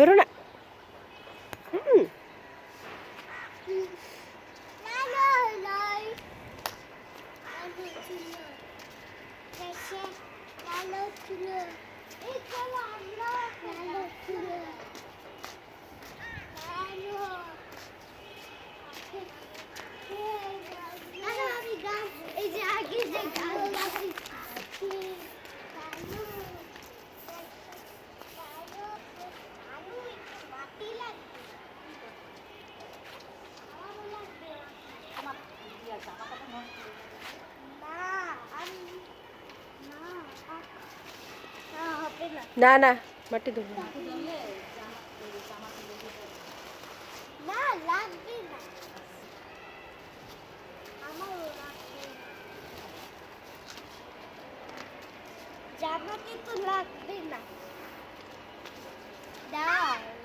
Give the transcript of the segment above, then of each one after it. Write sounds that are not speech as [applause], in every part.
ধরুন না না মাটি ধরো জামা কিন্তু। লাগবে না। দাও।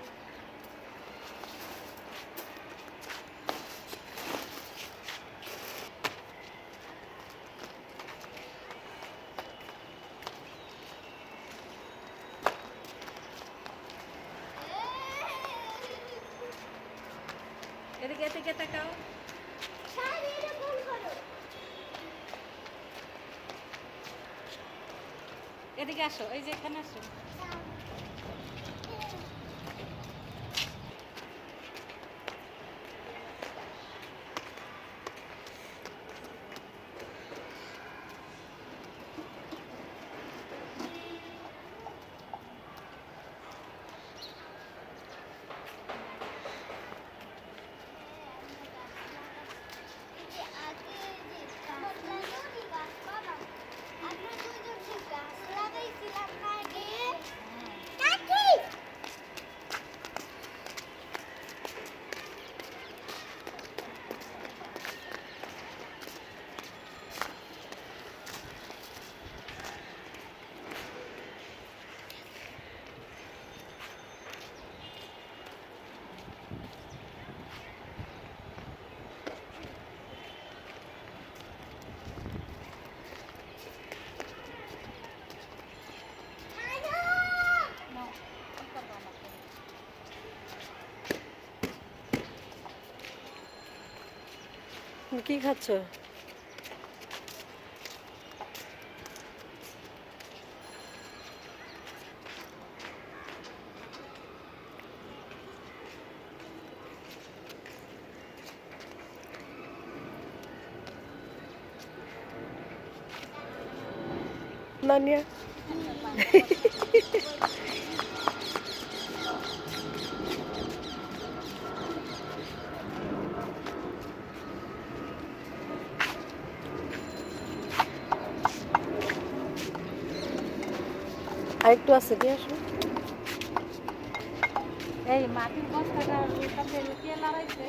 এদিকে তাকাও। এদিকে আসো এই যে এখানে আসো এই যে আগে যে গাছ লাগানো গাছ বাবা আমরা দুজন যে গাছ লাগাইছিলাম না আগে কাকি নাও, কি করবা আমাকে? তুমি কি খাচ্ছ নানিয়া আরেকটু আছে দিয়ে আসো। এই মাটির বস্তাটা লুকিয়ে কে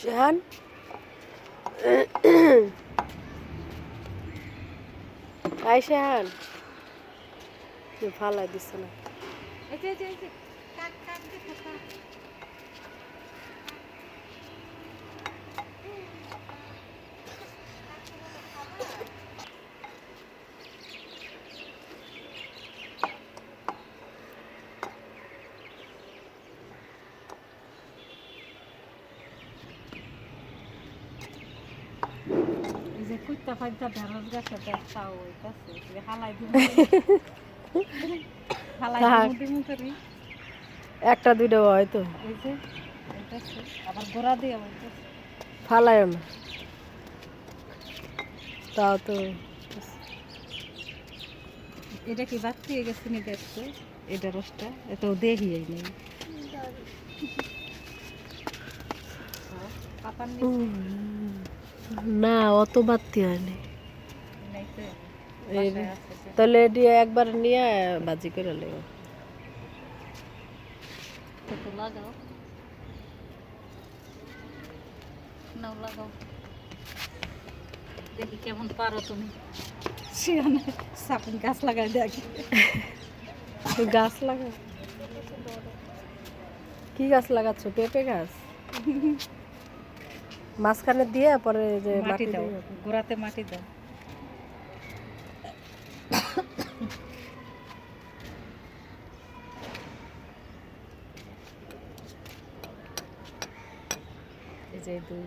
শেহান আই শেহান ফালাই দিছে না এই যে এই যে, এই যে কাক কাক দেখো কাক এই যে কুত্তা ফাইতা ঢেঁড়স গাছে হালাই হালাই দিমু করি। একটা দুইটা হয়তো। এই যে আবার গোড়া দিয়ে ওইটাছে না। তাও তো। এটা কি বাচ্চি গেছে নি দেখছ এটা রসটা? এটাও দেখি এই নেই। না অত বাড়তি হয়নি। তাহলে এটি একবার নিয়ে বাজি করে লাগাও। দেখি কেমন পারো তুমি। সাপন গাছ লাগাই দেখি গাছ লাগা। কি গাছ লাগাচ্ছ? পেঁপে গাছ? [laughs] মাঝখানে দিয়ে পরে যে মাটি দাও গোড়াতে মাটি দাও। এই যে দুই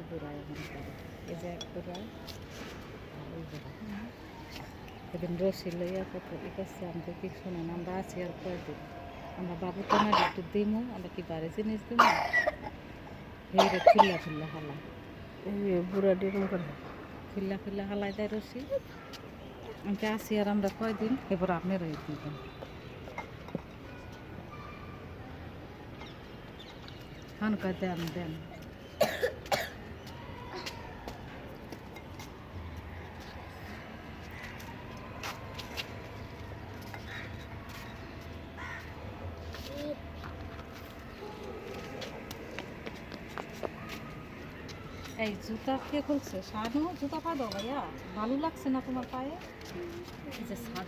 এই যে এক গোড়ায় আর এদিন রসি লইয়া কত ই করছে আমি কি শোনেন আমরা আছি আর আমরা বাবু একটু দিমু আমরা কি বাড়ি জিনিস দিমু? হেরে খুল্লা খুল্লা হালা। বুড়া ডিরম করে। খুল্লা খিল্লা হালাই দেয় রসি আমাকে আসি আর আমরা কয়দিন? এবার আপনি রয়ে দিবেন খান কয় দেন দেন। এই জুতা কে খুলছে? শানু, জুতা পা দাও ভাইয়া। ভালো লাগছে না তোমার পায়ে? যে সাত